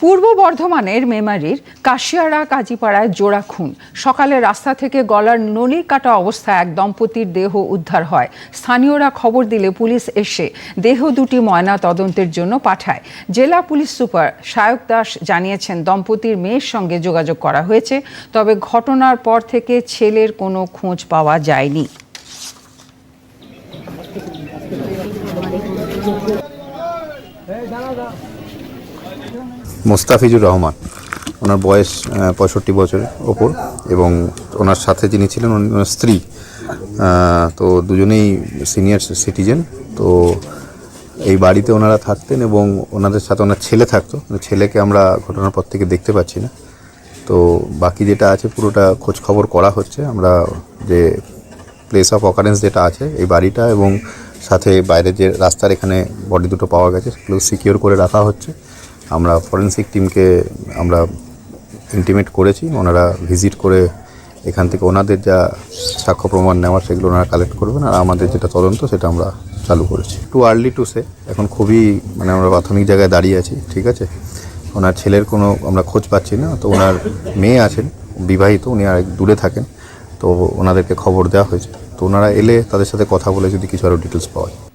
পূর্ব বর্ধমানের মেমারির কাশিয়ারা কাজীপাড়ায় জোড়া খুন। সকালে রাস্তা থেকে গলার নলি কাটা অবস্থায় এক দম্পতির দেহ উদ্ধার হয়। স্থানীয়রা খবর দিলে পুলিশ এসে দেহ দুটি ময়না তদন্তের জন্য পাঠায়। জেলা পুলিশ সুপার সায়ক দাস জানিয়েছেন, দম্পতির মেয়ের সঙ্গে যোগাযোগ করা হয়েছে, তবে ঘটনার পর থেকে ছেলের কোনো খোঁজ পাওয়া যায়নি। মোস্তাফিজুর রহমান। ওনার বয়স পঁয়ষট্টি বছরের ওপর এবং ওনার সাথে যিনি ছিলেন ওনার স্ত্রী। তো দুজনেই সিনিয়র সিটিজেন। তো এই বাড়িতে ওনারা থাকতেন এবং ওনাদের সাথে ওনার ছেলে থাকতো। ছেলেকে আমরা ঘটনার পর থেকে দেখতে পাচ্ছি না। তো বাকি যেটা আছে, পুরোটা খোঁজ খবর করা হচ্ছে। আমরা যে প্লেস অফ অকারেন্স যেটা আছে, এই বাড়িটা এবং সাথে বাইরে যে রাস্তার এখানে বডি দুটো পাওয়া গেছে, সেগুলো সিকিওর করে রাখা হচ্ছে। আমরা ফরেন্সিক টিমকে আমরা ইন্টিমেট করেছি। ওনারা ভিজিট করে এখান থেকে ওনাদের যা সাক্ষ্য প্রমাণ নেওয়ার সেগুলো ওনারা কালেক্ট করবেন আর আমাদের যেটা তদন্ত সেটা আমরা চালু করেছি। টু আর্লি টু সে এখন খুবই মানে আমরা প্রাথমিক জায়গায় দাঁড়িয়ে আছি, ঠিক আছে? ওনার ছেলের কোনো আমরা খোঁজ পাচ্ছি না। তো ওনার মেয়ে আছেন, বিবাহিত, উনি আর দূরে থাকেন। তো ওনাদেরকে খবর দেওয়া হয়েছে। তো ওনারা এলে তাদের সাথে কথা বলে যদি কিছু আরও ডিটেলস পাওয়া যায়।